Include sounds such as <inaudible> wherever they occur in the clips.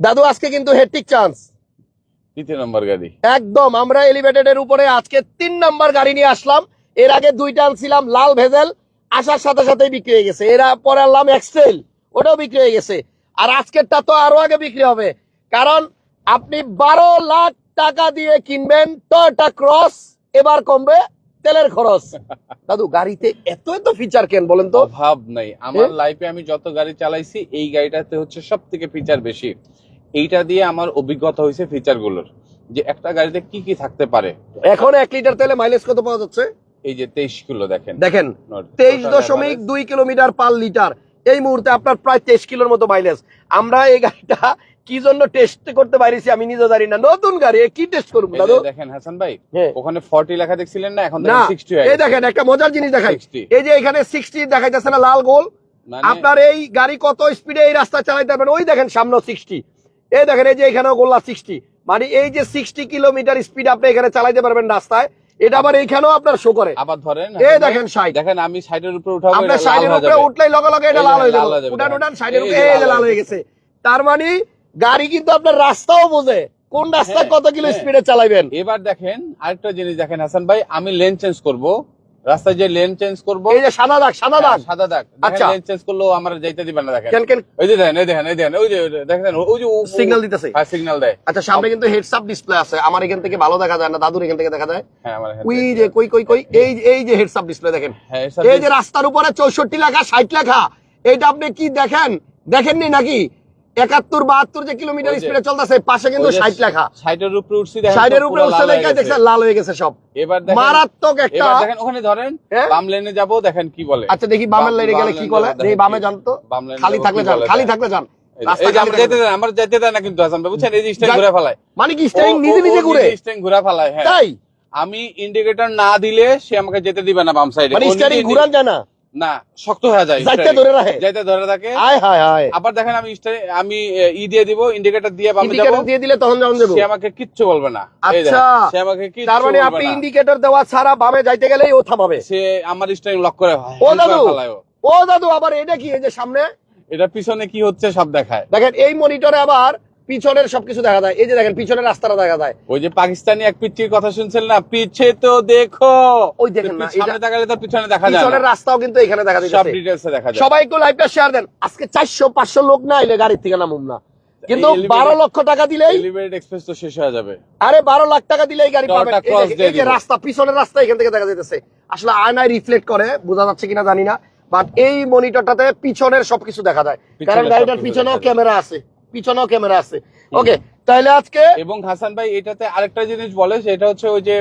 দাদু আজকে কিন্তু হেট্রিক চান্স তৃতীয় নম্বর গাড়ি। একদম আমরা এলিভেটেড এর উপরে আজকে তিন নাম্বার গাড়ি নিয়ে আসলাম। এর আগে দুইটা আনছিলাম লাল ভেজেল আসার সাথে সাথে বিক্রি হয়ে গেছে। এরা পরে আনলাম এক্সেল ওটাও বিক্রি হয়ে গেছে। আর আজকেরটা তো আরও আগে বিক্রি হবে। কারণ আপনি বারো লাখ টাকা দিয়ে কিনবেন টয়টা ক্রস এবার কমবে তেলের খরচ। <laughs> দাদু গাড়িতে এত এত ফিচার কেন বলেন তো? ভাব নাই। আমার লাইফে আমি যত গাড়ি চালাইছি এই গাড়িটাতে হচ্ছে সব থেকে ফিচার বেশি। এইটা দিয়ে আমার অভিজ্ঞতা হয়েছে ফিচারগুলোর যে একটা গাড়িতে কি কি থাকতে পারে। এখন এক লিটার তেলে মাইলেজ কত পাওয়া যাচ্ছে? এই যে তেইশ কিলো দেখেন। দেখেন তেইশ দশমিক দুই কিলোমিটার পার লিটার। এই মুহূর্তে আপনার প্রায় তেইশ কিলোর মতো মাইলেজ আমরা এই গাড়িটা কি জন্য টেস্ট করতে পারিছি আমি নিজে জানি না। নতুন গাড়ি কি টেস্ট করব দাদু? দেখেন হাসান ভাই হ্যাঁ। ওখানে ফর্টি লেখা দেখছিলেন না এখন না সিক্সটি এই দেখেন একটা মজার জিনিস দেখাই। 60 এই যে এখানে সিক্সটি দেখাইতেছে না লাল গোল। মানে আপনার এই গাড়ি কত স্পিডে এই রাস্তা চালাইতে পারবেন? ওই দেখেন সামনে সিক্সটি এই দেখেন এই যে এখানেও গোল্লা সিক্সটি মানে এই যে সিক্সটি কিলোমিটার স্পিড আপনি এখানে চালাইতে পারবেন রাস্তায় এটা আবার এইখানেও আপনার শো করে। আবার ধরেন এই দেখেন আমি সাইডের উপরে উঠাবো আপনার সাইডের হয়ে উপরে উঠলেই লগে লগে এটা লাল হয়ে যাবে। উঠান উঠান সাইডের উপরে এই যে লাল হয়ে হয়ে গেছে। তার মানে গাড়ি কিন্তু আপনার রাস্তাও বোঝে কোন রাস্তা হ্যাঁ, কত কিলো হ্যাঁ। স্পিডে চালাবেন এবার দেখেন আরেকটা জিনিস দেখেন হাসান ভাই আমি লেন চেঞ্জ করব। রাস্তায় যে লেন চেঞ্জ করব এই যে সাদা দাগ সাদা দাগ। সাদা দাগ। আচ্ছা। লেন চেঞ্জ করলেও আমার যাইতে দিবেন না দেখেন। কেন ওই যে দেখেন এই দেখেন এই দেখেন ওই যে দেখেন ওই যে সিগন্যাল দিতেছে। হ্যাঁ সিগন্যাল দেয়। আচ্ছা সামনে কিন্তু হেডস আপ ডিসপ্লে আছে। আমার এখান থেকে ভালো দেখা যায় না দাদুর এখান থেকে দেখা যায়। হ্যাঁ আমার ওই যে কই কই কই এই এই যে হেডস আপ ডিসপ্লে দেখেন। হ্যাঁ এই যে রাস্তার উপরে চৌষট্টি লেখা ষাট লেখা এটা আপনি কি দেখেন? দেখেননি নাকি? একাত্তর বাহাত্তর যে কিলোমিটার স্পিডে চলতেছে পাশে কিন্তু ষাট লেখা। সাইডের উপরে উঠছি সব উপরে উঠছে লাল। দেখছেন হয়ে গেছে সব। এবার মারাত্মক একটা দেখেন ওখানে ধরেন হ্যাঁ? বাম লেনে যাব দেখেন কি বলে। আচ্ছা দেখি বামের লাইনে গেলে কি বলে? দেখি বামে যান তো। খালি থাকলে যান খালি থাকলে যান। আমরা যেতে দেন না কিন্তু হাসান ভাই বুঝছেন? এই ঘুরে ফেলায়। মানে কি নিজে নিজে ঘুরে? ঘুরে ফেলায় হ্যাঁ। তাই? আমি ইন্ডিকেটর না দিলে সে আমাকে যেতে দিবে না বাম সাইডে মানে ঘুরান যায় না? না শক্ত হয়ে যায় যাইতে ধরে রাখে। যাইতে ধরে থাকে আয় হায় হায়। আবার দেখেন আমি আমি ই দিয়ে দিব ইন্ডিকেটর দিয়ে বামে যাব। ইন্ডিকেটর দিয়ে দিলে তখন যাওয়া যাব সে আমাকে কিচ্ছু বলবে না। আচ্ছা। সে আমাকে কিচ্ছু তার মানে আপনি ইন্ডিকেটর দেওয়া ছাড়া বামে যাইতে গেলেই ও থামাবে। সে আমার স্টারিং লক করে ও দাদু। ও। দাদু আবার এটা কি এই যে সামনে? এটা পিছনে কি হচ্ছে সব দেখায়। দেখেন এই মনিটরে আবার পিছনের সবকিছু দেখা যায়। এই যে দেখেন পিছনের রাস্তাটা দেখা যায়। ওই যে পাকিস্তানি এক পিচ্ছির কথা শুনছেন না? পিছে তো দেখো। ওই দেখেন না, সামনে এটা- তো পিছনে দেখা যায় পিছনের রাস্তাও কিন্তু এখানে দেখা সব যাচ্ছে ডিটেলস দেখা যায়। সবাই একটু লাইভটা শেয়ার দেন। আজকে চারশো পাঁচশো লোক না এলে গাড়ির থেকে নামুম না। কিন্তু বারো লক্ষ টাকা দিলেই এলিভেটেড এক্সপ্রেস তো শেষ হয়ে যাবে। আরে বারো লাখ টাকা দিলেই গাড়ি পাবেন। এই যে রাস্তা পিছনের রাস্তা এখান থেকে দেখা যাইতেছে। আসলে আয়নায় রিফ্লেক্ট করে বোঝা যাচ্ছে কিনা জানি না। বাট এই মনিটরটাতে পিছনের সবকিছু দেখা যায়। কারণ গাড়িটার পিছনেও ক্যামেরা আছে। পিছনেও ক্যামেরা আছে। ওকে তাহলে আজকে এবং হাসান ভাই এটাতে আরেকটা জিনিস বলে সেটা হচ্ছে ওই যে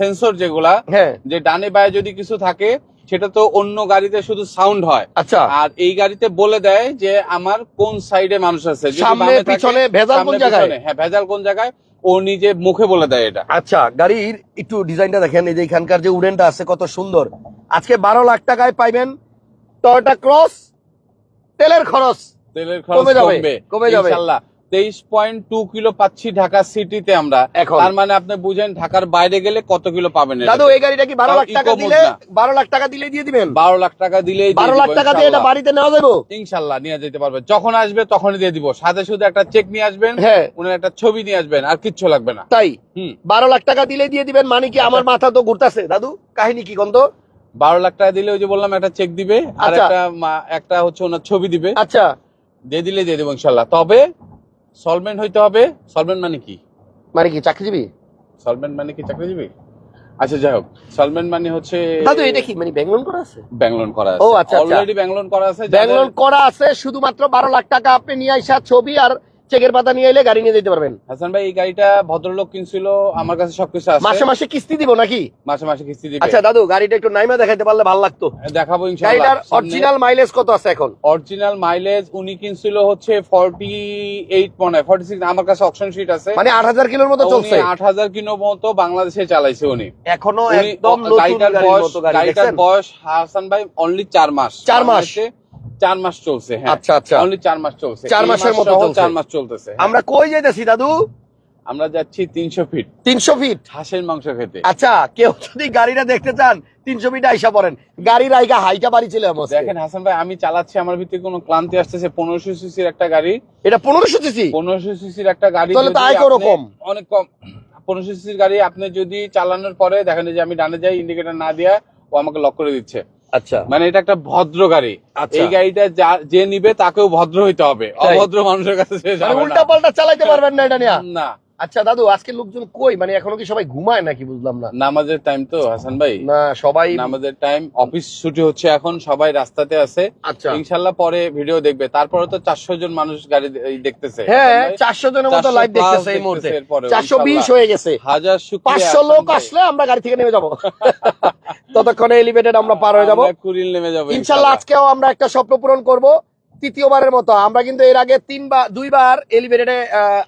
সেন্সর যেগুলা হ্যাঁ। যে ডানে বায়ে যদি কিছু থাকে সেটা তো অন্য গাড়িতে শুধু সাউন্ড হয়। আচ্ছা। আর এই গাড়িতে বলে দেয় যে আমার কোন সাইডে মানুষ আছে? সামনে, পিছনে, ভেজাল কোন জায়গায়? হ্যাঁ ভেজাল কোন জায়গায়? ও নিজে মুখে বলে দেয় এটা। আচ্ছা গাড়ির একটু ডিজাইনটা দেখেন এই যে এখানকার যে উডেনটা আছে কত সুন্দর। আজকে বারো লাখ টাকায় পাইবেন টয়োটা ক্রস তেলের খরচ। তেলের খরচ কমবে কমে যাবে। ইনশাল্লাহ। তেইশ পয়েন্ট টু কিলো পাচ্ছি ঢাকা সিটিতে আমরা। এখন। তার মানে আপনি বুঝেন ঢাকার বাইরে গেলে কত কিলো পাবেন দাদু এই গাড়িটা কি বারো লাখ টাকা দিলে বারো লাখ টাকা দিলে দিয়ে দিবেন? বারো লাখ টাকা দিয়ে বারো লাখ টাকা দিয়ে এটা বাড়িতে নেওয়া যাব? ইনশাল্লাহ নিয়ে যেতে পারবে। যখন আসবে তখনই দিয়ে দিব। সাথে শুধু একটা চেক নিয়ে আসবেন হ্যাঁ। উনার একটা ছবি নিয়ে আসবেন আর কিচ্ছু লাগবে না। তাই? হুম। বারো লাখ টাকা দিলে দিয়ে দিবেন মানে কি আমার মাথা তো ঘুরতাছে? দাদু কাহিনী কি গন্ধ বারো লাখ টাকা দিলে ওই যে বললাম একটা চেক দিবে আর আচ্ছা। একটা একটা হচ্ছে ওনার ছবি দিবে। আচ্ছা। দিয়ে দিলে দিয়ে দেবো ইনশাল্লাহ। তবে সলভেন্ট হইতে হবে। সলভেন্ট মানে কি? মানে কি চাকরিজীবী? সলভেন্ট মানে কি চাকরিজীবী? আচ্ছা যাই হোক। সলভেন্ট মানে হচ্ছে দাদু এটা কি? মানে ব্যাংক লোন করা আছে? ব্যাংলোন করা আছে। ও আচ্ছা। অলরেডি ব্যাংলোন করা আছে ব্যাংক লোন করা আছে শুধুমাত্র বারো লাখ টাকা আপনি নিয়ে আইসা ছবি আর চেকের পাতা নিয়ে এলে গাড়ি নিয়ে যেতে পারবেন। হাসান ভাই এই গাড়িটা ভদ্রলোক কিনছিল আমার কাছে সবকিছু আছে। মাসে মাসে কিস্তি দিব নাকি? মাসে মাসে কিস্তি দিব। আচ্ছা দাদু গাড়িটা একটু নাইমা দেখাইতে পারলে ভালো লাগতো। দেখাবো ইনশাআল্লাহ। গাড়িটার অরিজিনাল মাইলেজ কত আছে এখন? অরিজিনাল মাইলেজ উনি কিনছিল হচ্ছে ফর্টি এইট মনে ফর্টি সিক্স আমার কাছে অপশন শিট আছে। মানে আট হাজার কিলোর মতো চলছে। আট হাজার কিলো মতো বাংলাদেশে চালাইছে উনি। এখনও একদম নতুন গাড়ির মতো গাড়ি গাড়িটার বয়স হাসান ভাই অনলি চার মাস। চার মাস? চার মাস চলছে হ্যাঁ। আচ্ছা আচ্ছা। অনলি চার মাস চলছে। চার মাসের মাস মতো চার মাস চলতেছে হ্যাঁ। আমরা কই যাইতেছি দাদু? আমরা যাচ্ছি তিনশো ফিট। তিনশো ফিট? হাঁসের মাংস খেতে। আচ্ছা কেউ যদি গাড়িটা দেখতে চান তিনশো মিটার আইসা পড়েন। গাড়ির আইগা হাইটা বাড়ি ছিল দেখেন হাসান ভাই আমি চালাচ্ছি আমার ভিতরে কোনো ক্লান্তি আসতেছে। পনেরোশো সিসির একটা গাড়ি। এটা পনেরোশো সিসি? পনেরোশো সিসির একটা গাড়ি তাহলে তো আয় আপনি- ওরকম। অনেক কম। পনেরোশো সিসির গাড়ি আপনি যদি চালানোর পরে দেখেন যে আমি ডানে যাই ইন্ডিকেটর না দিয়া ও আমাকে লক করে দিচ্ছে। আচ্ছা। মানে এটা একটা ভদ্র গাড়ি। আচ্ছা। এই গাড়িটা যা- যে নিবে তাকেও ভদ্র হইতে হবে। অভদ্র মানুষের কাছে সে মানে যাবে উল্টা পাল্টা চালাইতে পারবেন না এটা নিয়ে। না। আচ্ছা দাদু আজকে লোকজন কই? মানে এখনও কি সবাই ঘুমায় নাকি? বুঝলাম না। নামাজের টাইম তো হাসান ভাই? না সবাই নামাজের টাইম অফিস ছুটি হচ্ছে এখন সবাই রাস্তাতে আছে। আচ্ছা। ইনশাল্লাহ পরে ভিডিও দেখবে। তারপরে তো চারশো জন মানুষ গাড়ি দেখতেছে। হ্যাঁ হাসান ভাই, চারশো জনের মতো লাইভ দেখতেছে এই মুহূর্তে। দেখতেছে এরপরেও, চারশো বিশ ইনশাল্লাহ। হয়ে গেছে। হাজার শুক্রিয়া পাঁচশো লোক আসলে আমরা গাড়ি থেকে নেমে যাব। <laughs> ততক্ষণে এলিভেটেড আমরা পার হয়ে যাব। কুড়িল নেমে যাব ইনশাল্লাহ আজকেও আমরা একটা স্বপ্ন পূরণ করব। তৃতীয়বারের মতো। আমরা কিন্তু এর আগে তিনবার দুইবার এলিভেটেডে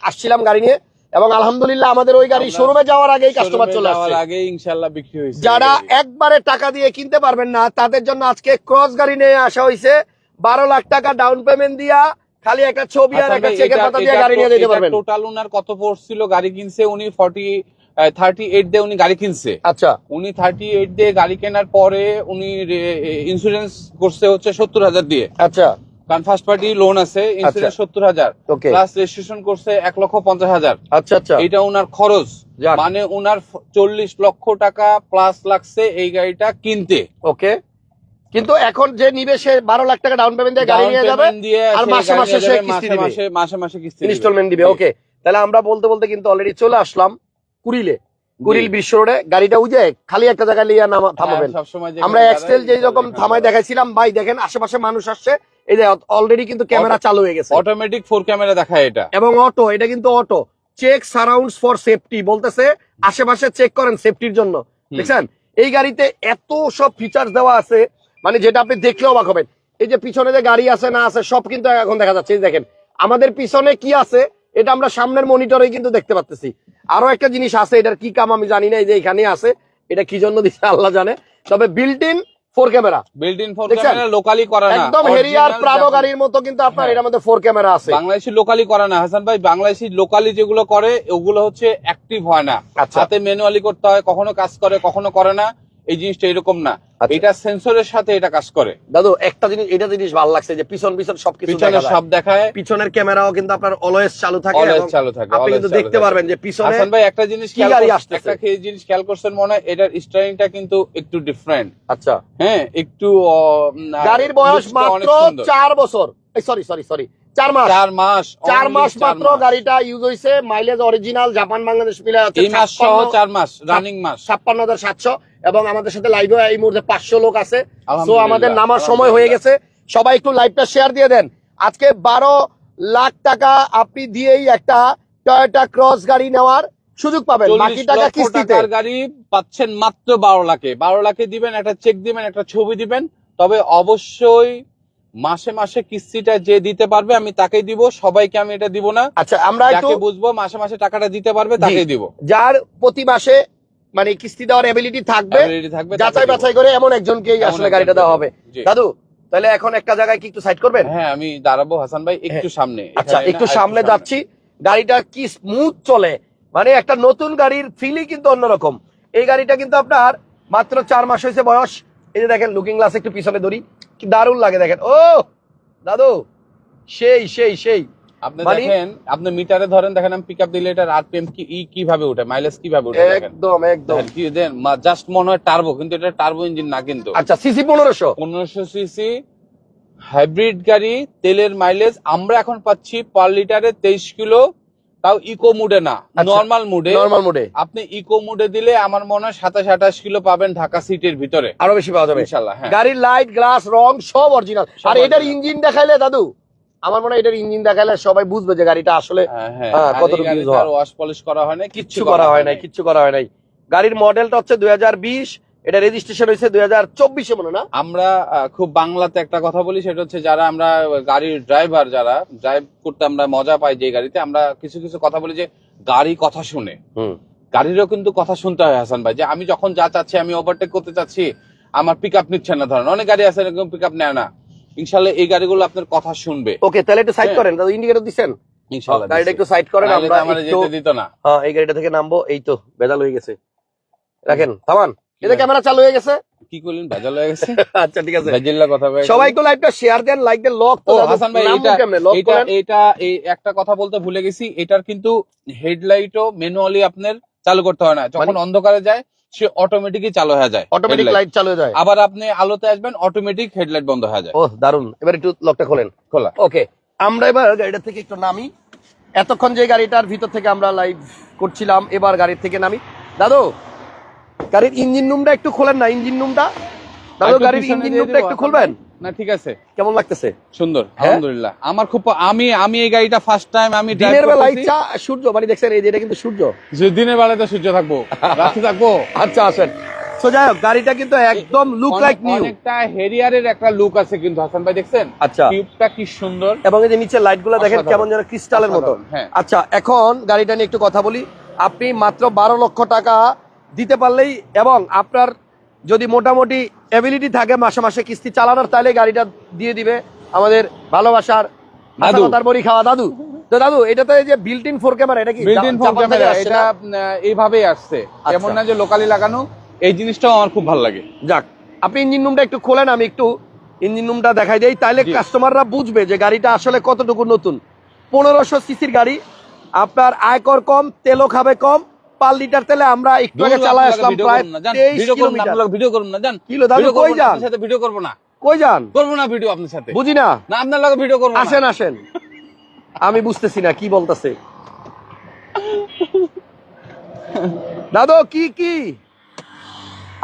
আসছিলাম গাড়ি নিয়ে। এবং আলহামদুলিল্লাহ আমাদের ওই গাড়ি শোরুমে যাওয়ার আগেই কাস্টমার চলে আসছে। আগে ইনশাল্লাহ বিক্রি হয়েছে। যারা একবারে টাকা দিয়ে কিনতে পারবেন না তাদের জন্য আজকে ক্রস গাড়ি নিয়ে আসা হয়েছে। বারো লাখ টাকা ডাউন পেমেন্ট দিয়া খালি একটা ছবি আর একটা চেকের পাতা দিয়ে গাড়ি নিয়ে যেতে পারবেন। টোটাল উনার কত পড়ছিল গাড়ি কিনছে উনি ফর্টি থার্টি এইট দিয়ে উনি গাড়ি কিনছে। আচ্ছা। উনি থার্টি এইট দিয়ে গাড়ি কেনার পরে উনি ইন্স্যুরেন্স করছে হচ্ছে সত্তর হাজার দিয়ে। আচ্ছা। কারণ ফার্স্ট পার্টি লোন আছে ইন্স্যুরেন্স সত্তর হাজার। প্লাস রেজিস্ট্রেশন করছে এক লক্ষ পঞ্চাশ হাজার। আচ্ছা আচ্ছা। এটা উনার খরচ। মানে উনার চল্লিশ লক্ষ টাকা প্লাস লাগছে এই গাড়িটা কিনতে। ওকে কিন্তু এখন যে নিবে সে বারো লাখ টাকা ডাউন পেমেন্ট দিয়ে গাড়ি নিয়ে যাবে আর মাসে মাসে সে কিস্তি মাসে দিবে। মাসে মাসে কিস্তি ইনস্টলমেন্ট দিবে ওকে তাহলে আমরা বলতে বলতে কিন্তু অলরেডি চলে আসলাম কুড়িলে। কুড়িল। বিশ্ব রোডে গাড়িটা উজে খালি একটা জায়গায় লিয়ে নামা থামাবেন। হ্যাঁ, সবসময় আমরা এক্সটেল দাঁড়ায়, যেই রকম থামাই দেখাইছিলাম ভাই দেখেন আশেপাশে মানুষ আসছে এই যে অলরেডি কিন্তু ক্যামেরা চালু হয়ে গেছে। অটোমেটিক ফোর ক্যামেরা দেখায় এটা। এবং অটো এটা কিন্তু auto check surrounds for safety বলতেছে আশেপাশে চেক করেন সেফটির জন্য। দেখছেন? এই গাড়িতে এত সব ফিচার্স দেওয়া আছে মানে যেটা আপনি দেখলেও অবাক হবেন। এই যে পিছনে যে গাড়ি আছে না আছে সব কিন্তু এখন দেখা যাচ্ছে। দেখেন আমাদের পিছনে কি আছে এটা আমরা সামনের মনিটরে কিন্তু দেখতে পাচ্ছি আরও একটা জিনিস আছে এটার কি কাম আমি জানি না এই যে এখানে আছে। এটা কি জন্য দিচ্ছে আল্লাহ জানে। তবে built in four camera. Built in four camera locally করা না। একদম হেরিয়ার প্রাডো গাড়ির মতো কিন্তু আপনার এর এটার মধ্যে ফোর ক্যামেরা আছে। বাংলাদেশি লোকালি করা না। হাসান ভাই বাংলাদেশি লোকালি যেগুলো করে ওগুলো হচ্ছে অ্যাক্টিভ হয় না। আচ্ছা। হাতে ম্যানুয়ালি করতে হয় কখনো কাজ করে কখনো করে না। এই জিনিসটা এরকম না। আচ্ছা। এটা সেন্সরের সাথে এটা কাজ করে। দাদু একটা জিনিস এটা জিনিস ভালো লাগছে যে পিছন পিছন সবকিছু পিছনে দেখা যায়। সব দেখায়। পিছনের ক্যামেরাও কিন্তু আপনার অলওয়েজ চালু থাকে অলওয়েজ চালু থাকে আপনি কিন্তু দেখতে পারবেন যে পিছনে হাসান ভাই একটা জিনিস কি খেয়াল গাড়ি করছেন- একটা খে- জিনিস খেয়াল করছেন মনে হয় এটার স্টাইলিংটা কিন্তু একটু ডিফারেন্ট আচ্ছা। হ্যাঁ একটু গাড়ির বয়স মাত্র সুন্দর। চার বছর। সরি সরি সরি চার মাস। চার মাস চার মাস মাত্র গাড়িটা ইউজ হয়েছে। মাইলেজ অরিজিনাল জাপান বাংলাদেশ মিলে হচ্ছে এই মাস সহ চার মাস রানিং মাস। ছাপ্পান্ন হাজার সাতশো। এবং আমাদের সাথে লাইভে এই মুহূর্তে পাঁচশো লোক আছে। সো আমাদের নামার সময় হয়ে গেছে। সবাই একটু লাইভটা শেয়ার দিয়ে দেন। আজকে বারো লাখ টাকা আপনি দিয়েই একটা টয়োটা ক্রস গাড়ি নেওয়ার সুযোগ পাবেন। বাকি টাকা কিস্তিতে। গাড়ি পাচ্ছেন মাত্র বারো লাখে। বারো লাখে দিবেন একটা চেক দিবেন একটা ছবি দিবেন। তবে অবশ্যই মাসে মাসে কিস্তিটা যে দিতে পারবে আমি তাকেই দিব। সবাইকে আমি এটা দিব না। আচ্ছা আমরা একটু বুঝব মাসে মাসে টাকাটা দিতে পারবে তাকেই দিব। যার প্রতি মাসে মানে কিস্তি দেওয়ার এবিলিটি থাকবে যাচাই বাছাই করে এমন একজনকে আসলে গাড়িটা দেওয়া হবে। দাদু তাহলে এখন একটা জায়গায় কি একটু সাইড করবেন? হ্যাঁ আমি দাঁড়াবো হাসান ভাই একটু সামনে। আচ্ছা একটু সামনে যাচ্ছি। গাড়িটা কি স্মুথ চলে? মানে একটা নতুন গাড়ির ফিলই কিন্তু অন্যরকম। এই গাড়িটা কিন্তু আপনার মাত্র চার মাস হয়েছে বয়স। এই যে দেখেন লুকিং গ্লাস একটু পিছনে ধরি। কি দারুণ লাগে দেখেন। ও দাদু সেই সেই সেই। আপনি মানে- দেখেন আপনি মিটারে ধরেন দেখেন আমি পিকআপ দিলে এটা আরপিএম কি ই কীভাবে ওঠে মাইলেজ কীভাবে ওঠে একদম একদম। কি দেন জাস্ট মনে হয় টার্বো কিন্তু এটা টার্বো ইঞ্জিন না কিন্তু। আচ্ছা সিসি পনেরোশো। পনেরোশো সিসি হাইব্রিড গাড়ি তেলের মাইলেজ আমরা এখন পাচ্ছি পার লিটারে তেইশ কিলো তাও ইকো মুডে না। নর্মাল মুডে নর্মাল মোডে আপনি ইকো মুডে দিলে আমার মনে হয় সাতাশ আঠাশ কিলো পাবেন ঢাকা সিটির ভিতরে। আরও বেশি পাওয়া যাবে। ইনশাল্লাহ হ্যাঁ। গাড়ির লাইট গ্লাস রং সব অরিজিনাল আর এটার ইঞ্জিন দেখাইলে দাদু আমার মনে হয় এটার ইঞ্জিন দেখালে সবাই বুঝবে যে গাড়িটা আসলে হ্যাঁ, হ্যাঁ। হ্যাঁ, কতটুকু গাড়িটার হওয়া। ওয়াশ পলিশ করা হয় না কিচ্ছু করা হয় নাই কিচ্ছু করা হয় নাই। গাড়ির মডেলটা হচ্ছে দুই হাজার বিশ এটা রেজিস্ট্রেশন হয়েছে দুই হাজার চব্বিশে মনে না? আমরা খুব বাংলাতে একটা কথা বলি সেটা হচ্ছে যারা আমরা গাড়ির ড্রাইভার যারা ড্রাইভ করতে আমরা মজা পাই যে গাড়িতে আমরা কিছু কিছু কথা বলি যে গাড়ি কথা শুনে। গাড়িরও কিন্তু কথা শুনতে হয় হাসান ভাই যে আমি যখন যা চাচ্ছি আমি ওভারটেক করতে চাচ্ছি আমার পিক আপ নিচ্ছে না ধরেন। অনেক গাড়ি আছে এরকম পিক আপ নেয় না। ইনশাল্লাহ এই গাড়িগুলো আপনার কথা শুনবে। ওকে তাহলে একটু সাইড হ্যাঁ। করেন ইন্ডিকেটর দিচ্ছেন ইনশাল্লাহ গাড়িটা একটু সাইড করেন তো আমরা যেতে দিত না। হ্যাঁ এই গাড়িটা থেকে নামবো এই তো বেদাল হয়ে গেছে। রাখেন থামান। হ্যাঁ। ক্যামেরা চালু হয়ে গেছে? কি করলেন? ভেজাল হয়ে গেছে? <laughs> আচ্ছা ঠিক আছে। ভেজিল্লা কথা গেছে। সবাই একটু লাইভটা শেয়ার দেন লাইক দেন লক ও হাসান ভাই এটা এটা এটা এই একটা কথা বলতে ভুলে গেছি এটার কিন্তু হেডলাইটও ম্যানুয়ালি আপনার চালু করতে হয় না। যখন অন্ধকারে যায় সে অটোমেটিকই চালু হয়ে যায়। অটোমেটিক লাইট চালু হয়ে যায়। আবার আপনি আলোতে আসবেন অটোমেটিক হেডলাইট বন্ধ হয়ে যায়। ও দারুণ এবার একটু লকটা খোলেন। খোলা। ওকে আমরা এবার গাড়িটা থেকে একটু নামি। এতক্ষণ যে গাড়িটার ভিতর থেকে আমরা লাইভ করছিলাম এবার গাড়ির থেকে নামি। দাদু গাড়ির ইঞ্জিন রুমটা একটু খোলেন না ইঞ্জিন রুমটা দাদু গাড়ির ইঞ্জিন রুমটা একটু খুলবেন? না ঠিক আছে। কেমন লাগতেছে? সুন্দর হ্যাঁ? আলহামদুলিল্লাহ। আমার খুব আমি আমি এই গাড়িটা ফার্স্ট টাইম আমি দিনের বেলা করতেছি। ইচ্ছা সূর্য মানে দেখছেন এই যে এটা কিন্তু সূর্য। যে দিনের বেলাতে সূর্য থাকব রাতে থাকব। আচ্ছা আসেন। তো যাই হোক গাড়িটা কিন্তু একদম লুক লাইক নিউ অনেকটা হেরিয়ারের একটা লুক আছে কিন্তু হাসান ভাই দেখছেন? আচ্ছা। টিউবটা কি সুন্দর। এবং এই যে নিচে লাইটগুলো দেখেন কেমন যেন ক্রিস্টালের মতো। হ্যাঁ। আচ্ছা এখন গাড়িটা নিয়ে একটু কথা বলি। আপনি মাত্র বারো লক্ষ টাকা দিতে পারলেই এবং আপনার যদি মোটামুটি এবিলিটি থাকে মাসে মাসে কিস্তি চালানোর তাহলে গাড়িটা দিয়ে দিবে আমাদের ভালোবাসার তার বড়ি খাওয়া দাদু। তো দাদু যে বিল্ট ইন ফোর ক্যামেরা এটা কি বিল্ট ইন থেকে ক্যামেরা এটা এইভাবেই আসছে। এমন না যে লোকালি লাগানো এই জিনিসটাও আমার খুব ভালো লাগে। যাক আপনি ইঞ্জিন রুমটা একটু খোলেন আমি একটু ইঞ্জিন রুমটা দেখাই দেই। তাহলে। কাস্টমাররা বুঝবে যে গাড়িটা আসলে কতটুকু নতুন। পনেরোশো সিসির গাড়ি আপনার আয়কর কম তেলও খাবে কম পার লিটার তেলে আমরা একটু আগে চালাই আসলাম প্রায় তেইশ কিলোমিটার। ভিডিও করুন না জান। কিলো দাদু কই যান? সাথে ভিডিও করব না। কই যান? করব না ভিডিও আপনার সাথে। বুঝি না। না আপনার লগে ভিডিও করব আসেন আসেন। আমি বুঝতেছি না কি বলতেছে? দাদু কি কি?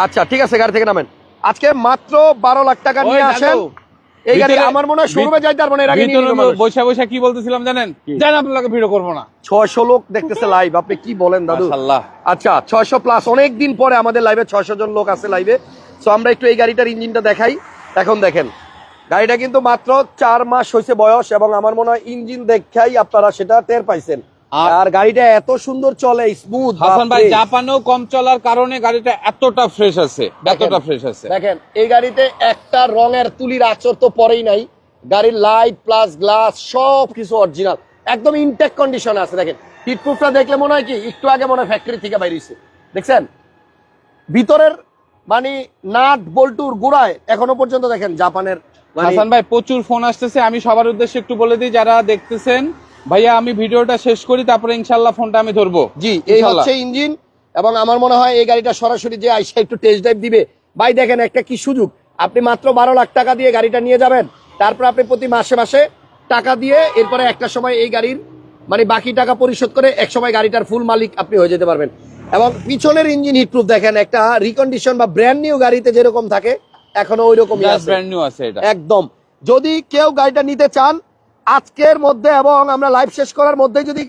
আচ্ছা ঠিক আছে গাড়ি থেকে নামেন। আজকে মাত্র বারো লাখ টাকা নিয়ে আসেন। এই গাড়ি আমার মনে হয় শোরুমে যাইতে পারব না এর আগে নিয়ে ভিতরে নিল মানুষ। বৈশা বৈশা কি বলতেছিলাম জানেন? জান আপনার ভিডিও করব না। ছয়শো লোক দেখতেছে লাইভ আপনি কি বলেন দাদু? আচ্ছা ছয়শো প্লাস অনেক দিন পরে আমাদের লাইভে ছয়শো জন লোক আছে লাইভে সো আমরা একটু এই গাড়িটার ইঞ্জিনটা দেখাই। এখন দেখেন গাড়িটা কিন্তু মাত্র চার মাস হয়েছে বয়স এবং আমার মনে হয় ইঞ্জিন দেখাই আপনারা সেটা টের পাইছেন। আর- গাড়িটা এত সুন্দর চলে স্মুথ হাসান ভাই জাপানেও কম চলার কারণে গাড়িটা এতটা ফ্রেশ আছে এতটা ফ্রেশ আছে। দেখেন এই গাড়িতে একটা রঙের তুলির আচর তো পরেই নাই। গাড়ির লাইট প্লাস গ্লাস সব কিছু অরিজিনাল একদম ইনটেক কন্ডিশন আছে দেখেন। হিটপ্রুফটা দেখলে মনে হয় কি একটু আগে মনে হয় ফ্যাক্টরি থেকে বাইরেছে। দেখছেন? ভিতরের মানে নাট বল্টুর গোড়ায় এখনও পর্যন্ত দেখেন জাপানের মানে হাসান ভাই প্রচুর ফোন আসতেছে। আমি সবার উদ্দেশ্যে একটু বলে দিই যারা দেখতেছেন ভাইয়া আমি ভিডিওটা শেষ করি তারপরে ইনশাল্লাহ ফোনটা আমি ধরবো। জি এই হচ্ছে ইঞ্জিন এবং আমার মনে হয় এই গাড়িটা সরাসরি যে আইসা একটু টেস্ট ড্রাইভ দিবে। ভাই দেখেন একটা কি সুযোগ। আপনি মাত্র বারো লাখ টাকা দিয়ে গাড়িটা নিয়ে যাবেন তারপর আপনি প্রতি মাসে মাসে টাকা দিয়ে এরপরে একটা সময় এই গাড়ির মানে বাকি টাকা পরিশোধ করে এক সময় গাড়িটার ফুল মালিক আপনি হয়ে যেতে পারবেন। এবং পিছনের ইঞ্জিন হিটপ্রুফ দেখেন একটা রিকন্ডিশন বা ব্র্যান্ড নিউ গাড়িতে যেরকম থাকে এখনও ওই রকমই আছে। ব্র্যান্ড নিউ আছে একদম। যদি কেউ গাড়িটা নিতে চান আজকের মধ্যে এবং আমরা লাইভ শেষ করার মধ্যে যদি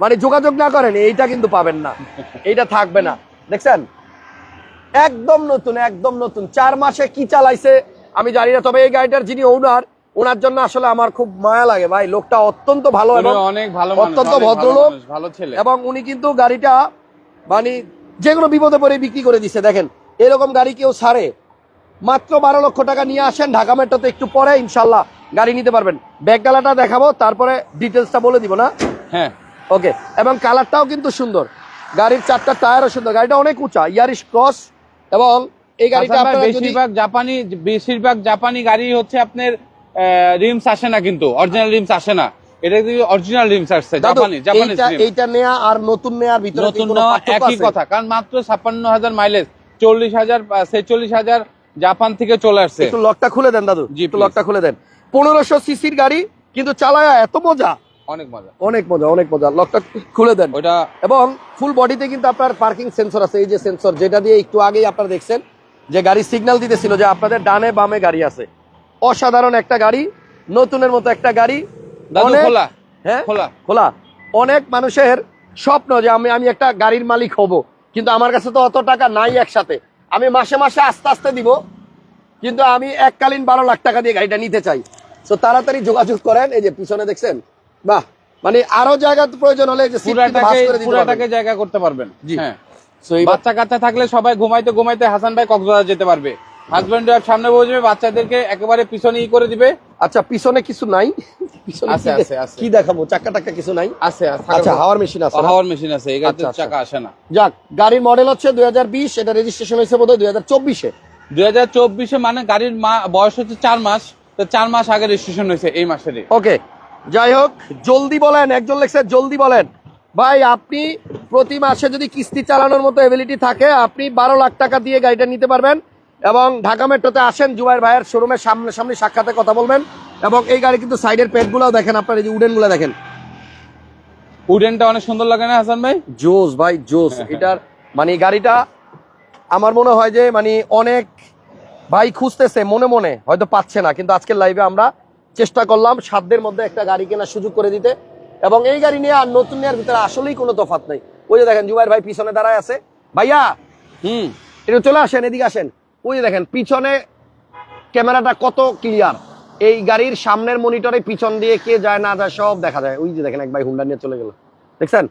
মানে যোগাযোগ না করেন এইটা কিন্তু পাবেন না। এইটা থাকবে না। দেখছেন? একদম নতুন একদম নতুন। চার মাসে কি চালাইছে আমি জানি না তবে এই গাড়িটার যিনি ওনার ওনার জন্য আসলে আমার খুব মায়া লাগে। ভাই লোকটা অত্যন্ত ভালো এবং অনেক ভালো অত্যন্ত ভদ্রলোক ভালো ছেলে। এবং উনি কিন্তু গাড়িটা মানে যে কোনো বিপদে পড়ে বিক্রি করে দিছে। দেখেন এরকম গাড়ি কেউ ছাড়ে। মাত্র বারো লক্ষ টাকা নিয়ে আসেন ঢাকা মেট্রোতে একটু পরে ইনশাল্লাহ গাড়ি নিতে পারবেন। ব্যাগডালাটা দেখাবো তারপরে ডিটেলসটা বলে দিব না? হ্যাঁ। ওকে এবং কালারটাও কিন্তু সুন্দর। গাড়ির চারটা টায়ারও সুন্দর। গাড়িটা অনেক উঁচা ইয়ারিশ ক্রস এবং এই গাড়িটা হাসান ভাই, আপনারা বেশিরভাগ জাপানি বেশিরভাগ জাপানি গাড়ি হচ্ছে আপনার রিমস আসে না কিন্তু অরিজিনাল রিমস আসে না। এটা কিন্তু অরিজিনাল রিমস আসছে জাপানি জাপানি এইটা নেয়া আর নতুন নেয়ার ভিতরে নতুন নেওয়া একই কথা কারণ মাত্র ছাপ্পান্ন হাজার মাইলেজ চল্লিশ হাজার ছেচল্লিশ হাজার জাপান থেকে চলে আসছে। একটু লকটা খুলে দেন দাদু। জি, একটু লকটা খুলে দেন। পনেরোশো সিসির গাড়ি কিন্তু চালায় এত মজা। অনেক মজা। অনেক মজা অনেক মজা। লকটা খুলে দেন। ওইটা এবং ফুল বডিতে কিন্তু আপনার পার্কিং সেন্সর আছে। এই যে সেন্সর যেটা দিয়ে একটু আগেই আপনারা দেখছেন যে গাড়ি সিগন্যাল দিতেছিল যে আপনাদের ডানে বামে গাড়ি আছে। অসাধারণ একটা গাড়ি নতুনের মতো একটা গাড়ি। দাদু খোলা। হ্যাঁ? খোলা। খোলা। অনেক মানুষের স্বপ্ন যে আমি আমি একটা গাড়ির মালিক হব। কিন্তু আমার কাছে তো অত টাকা নাই একসাথে। আমি মাসে মাসে আস্তে আস্তে দিব কিন্তু আমি এককালীন বারো লাখ টাকা দিয়ে গাড়িটা নিতে চাই। তো তাড়াতাড়ি যোগাযোগ করেন এই যে পিছনে দেখছেন? বাহ! মানে আরও জায়গা প্রয়োজন হলে পুরাটাকে। জায়গা করতে পারবেন। জি। হ্যাঁ। বাচ্চা কাচ্চা থাকলে সবাই ঘুমাইতে ঘুমাইতে হাসান ভাই কক্সবাজার যেতে পারবে। হাজব্যান্ড সামনে বসবে বাচ্চাদেরকে একেবারে পিছনে ই করে দিবে। আচ্ছা পিছনে কিছু নাই? আছে, কি আছে, আছে। কি দেখাবো? চাক্কা টাক্কা কিছু নাই? আছে আচ্ছা হাওয়ার মেশিন আছে হাওয়ার মেশিন আছে এই গাড়িতে আচ্ছা, আচ্ছা। চাকা আসে না। যাক গাড়ির মডেল হচ্ছে দুই হাজার বিশ এটা রেজিস্ট্রেশন হয়েছে বোধ হয় দুই হাজার চব্বিশে। দুই চব্বিশে মানে গাড়ির মা- বয়স হচ্ছে চার মাস তো চার মাস আগে রেজিস্ট্রেশন হয়েছে এই মাসেরই। ওকে যাই হোক জলদি বলেন একজন লেখছে জলদি বলেন। ভাই আপনি প্রতি মাসে যদি কিস্তি চালানোর মতো এবিলিটি থাকে আপনি বারো লাখ টাকা দিয়ে গাড়িটা নিতে পারবেন। এবং ঢাকা মেট্রোতে আসেন জুবাইর ভাইয়ের শোরুমের সামনে সামনে সাক্ষাতে কথা বলবেন। এবং এই গাড়ি কিন্তু সাইডের পেটগুলোও দেখেন আপনার এই যে উডেনগুলো দেখেন। উডেনটা অনেক সুন্দর লাগে না হাসান ভাই? জোস ভাই জোস। এটার মানে গাড়িটা আমার মনে হয় যে মানে অনেক ভাই খুঁজতেছে মনে মনে হয়তো পাচ্ছে না। কিন্তু আজকের লাইভে আমরা চেষ্টা করলাম সাধ্যের মধ্যে একটা গাড়ি কেনার সুযোগ করে দিতে। এবং এই গাড়ি নিয়ে আর নতুন নেওয়ার ভিতরে আসলেই কোনো তফাৎ নেই। ওই যে দেখেন জুবাইর ভাই পিছনে দাঁড়ায় আছে। ভাইয়া হুম। একটু চলে আসেন এদিকে আসেন। ওই যে দেখেন, পিছনে ক্যামেরাটা কত ক্লিয়ার এই গাড়ির সামনের মনিটরে পিছন দিয়ে কে যায়, না যায়, সব দেখা যায়। ওই যে দেখেন, এক ভাই হুন্ডা নিয়ে চলে গেল। দেখছেন?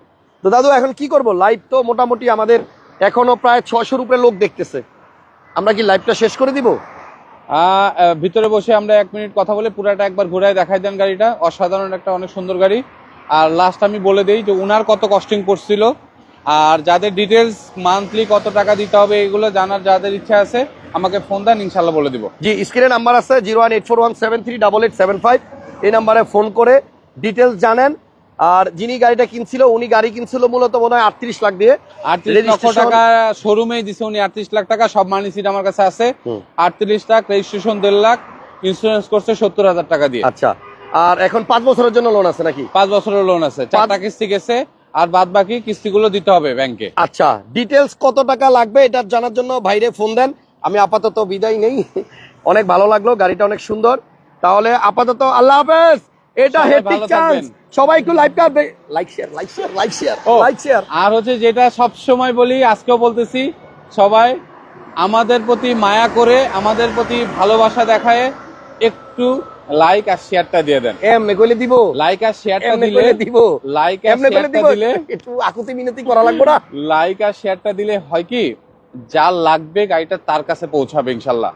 তো দাদু, এখন কি করব? লাইভ তো মোটামুটি আমাদের এখনও প্রায় ছশোর উপরে লোক দেখতেছে। আমরা কি লাইভটা শেষ করে দিব? ভিতরে বসে আমরা এক মিনিট কথা বলে পুরাটা একবার ঘুরায় দেখাই দেন গাড়িটা। অসাধারণ একটা অনেক সুন্দর গাড়ি। আর লাস্ট আমি বলে দিই যে উনার কত কস্টিং পড়ছিল আর যাদের ডিটেলস মান্থলি কত টাকা দিতে হবে, এগুলো জানার যাদের ইচ্ছা আছে আমাকে ফোন দেন ইনশাল্লাহ বলে দিব। জি স্ক্রিনে নাম্বার আছে zero one eight four one seven three double eight seven five এই নাম্বারে ফোন করে ডিটেলস জানেন। আর যিনি গাড়িটা কিনছিল উনি গাড়ি কিনছিল মূলত মনে হয় আটত্রিশ লাখ দিয়ে। আটত্রিশ লক্ষ টাকা শোরুমেই দিছে উনি আটত্রিশ লাখ টাকা সব মানি সিট আমার কাছে আছে। আটত্রিশ লাখ রেজিস্ট্রেশন দেড় লাখ ইন্স্যুরেন্স করছে সত্তর হাজার টাকা দিয়ে। আচ্ছা আর এখন পাঁচ বছরের জন্য লোন আছে নাকি? পাঁচ বছরের লোন আছে। চারটা কিস্তি গেছে আর বাদ বাকি কিস্তিগুলো দিতে হবে ব্যাংকে আচ্ছা ডিটেলস কত টাকা লাগবে এটা জানার জন্য ভাইরে ফোন দেন। আমি আপাতত বিদায় নেই। অনেক ভালো লাগল গাড়িটা অনেক সুন্দর। তাহলে আপাতত আল্লাহ হাফেজ। এটা হেটিক চান্স। সবাই একটু live like share like share like share. Like share আর হচ্ছে যেটা সব সময় বলি আজকেও বলতেছি সবাই আমাদের প্রতি মায়া করে আমাদের প্রতি ভালোবাসা দেখায় একটু লাইক আর শেয়ারটা দিয়ে দেন। এম কইলে দিব। লাইক আর শেয়ারটা এমনি দিলে কইলে দিব। লাইক আর এমনি কইলে শেয়ারটা দিব। দিলে একটু আকুতি মিনতি করা লাগবে না। লাইক আর শেয়ারটা দিলে হয় কি যা লাগবে গাড়িটা তার কাছে পৌঁছাবে ইনশাল্লাহ।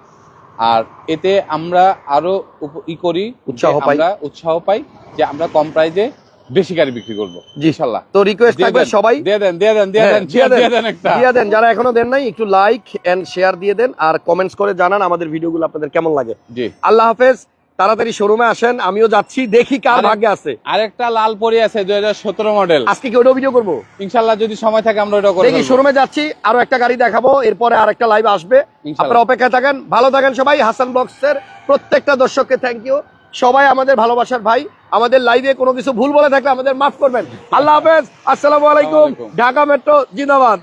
আর এতে আমরা আরও ই করি উৎসাহ পাই। উৎসাহ পাই যে আমরা কম প্রাইজে বেশি গাড়ি বিক্রি করব জি। ইনশাল্লাহ। তো রিকোয়েস্ট থাকবে সবাই। দিয়ে দেন দিয়ে দেন দিয়ে হ্যাঁ, দেন দিয়ে দেন। একটা। দিয়ে দেন যারা এখনও দেন নাই একটু লাইক এন্ড শেয়ার দিয়ে দেন আর কমেন্টস করে জানান আমাদের ভিডিওগুলো আপনাদের কেমন লাগে। জি। আল্লাহ হাফেজ। তাড়াতাড়ি শোরুমে আসেন আমিও যাচ্ছি দেখি কার ভাগ্যে আছে। আরেকটা লাল পরি আছে দুই হাজার সতেরো মডেল আজকে কি ওটাও ভিডিও করব? ইনশাল্লাহ যদি সময় থাকে আমরা ওটা দেখি শোরুমে যাচ্ছি আরও একটা গাড়ি দেখাবো এরপরে আরেকটা লাইভ আসবে। আপনারা অপেক্ষায় থাকেন ভালো থাকেন সবাই হাসান ব্লগসের প্রত্যেকটা দর্শককে থ্যাংক ইউ সবাই আমাদের ভালোবাসার ভাই আমাদের লাইভে কোনো কিছু ভুল বলে থাকলে আমাদের মাফ করবেন। আল্লাহ হাফেজ আসসালামু আলাইকুম। ঢাকা মেট্রো জিন্দাবাদ।